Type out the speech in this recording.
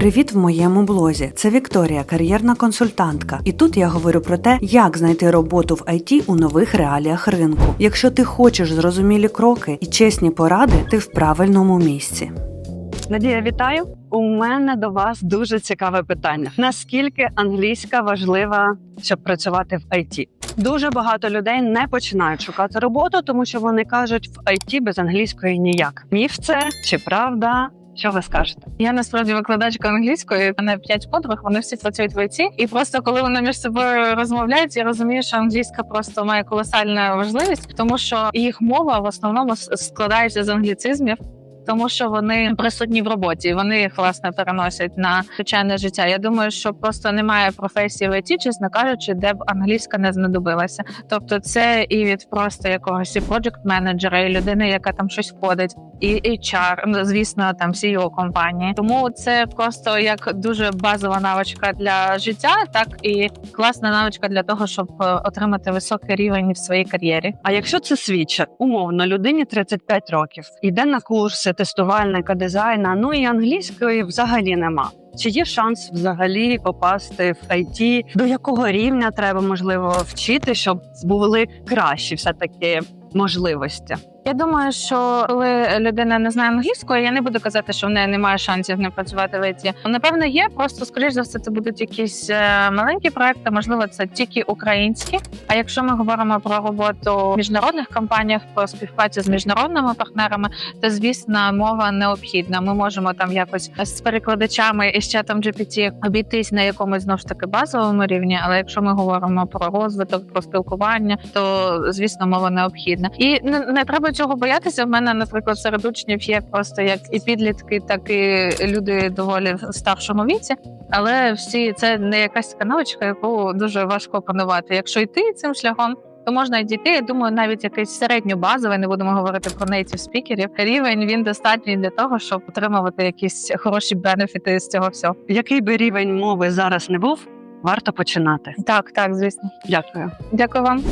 Привіт в моєму блозі. Це Вікторія, кар'єрна консультантка. І тут я говорю про те, як знайти роботу в ІТ у нових реаліях ринку. Якщо ти хочеш зрозумілі кроки і чесні поради, ти в правильному місці. Надія, вітаю. У мене до вас дуже цікаве питання: наскільки англійська важлива, щоб працювати в ІТ? Дуже багато людей не починають шукати роботу, тому що вони кажуть, в ІТ без англійської ніяк. Міф це чи правда? Що ви скажете? Я насправді викладачка англійської. У мене п'ять подруг, вони всі працюють в ІТ. І просто коли вони між собою розмовляють, я розумію, що англійська просто має колосальну важливість, тому що їх мова в основному складається з англіцизмів. Тому що вони присутні в роботі, вони їх власне переносять на звичайне життя. Я думаю, що просто немає професії в ІТ, чесно кажучи, де б англійська не знадобилася. Тобто, це і від просто якогось і проджект менеджера, і людини, яка там щось входить, і HR, ну, звісно, там CEO компанії. Тому це просто як дуже базова навичка для життя, так і класна навичка для того, щоб е, отримати високий рівень в своїй кар'єрі. А якщо це свідчер, умовно, людині 35 років, йде на курси тестувальника, дизайна, ну і англійської взагалі нема. Чи є шанс взагалі попасти в IT? До якого рівня треба можливо вчити, щоб були кращі все таки можливості? Я думаю, що коли людина не знає англійської, я не буду казати, що в неї немає шансів не працювати в ІТ. Напевно, є. Просто скоріш за все, це будуть якісь е, маленькі проекти. Можливо, це тільки українські. А якщо ми говоримо про роботу в міжнародних компаніях, про співпрацю з міжнародними партнерами, то звісно мова необхідна. Ми можемо там якось з перекладачами і з чатом GPT обійтись на якомусь знову ж таки базовому рівні. Але якщо ми говоримо про розвиток, про спілкування, то звісно мова необхідна. І не, не треба цього боятися. В мене, наприклад, серед учнів є просто як і підлітки, так і люди доволі в старшому віці. Але всі це не якась така навичка, яку дуже важко опанувати. Якщо йти цим шляхом. То можна й дійти. Я думаю, навіть якийсь середньобазовий, не будемо говорити про нейтів спікерів. Рівень він достатній для того, щоб отримувати якісь хороші бенефіти з цього всього. Який би рівень мови зараз не був, варто починати. Так, так, звісно. Дякую. Дякую вам.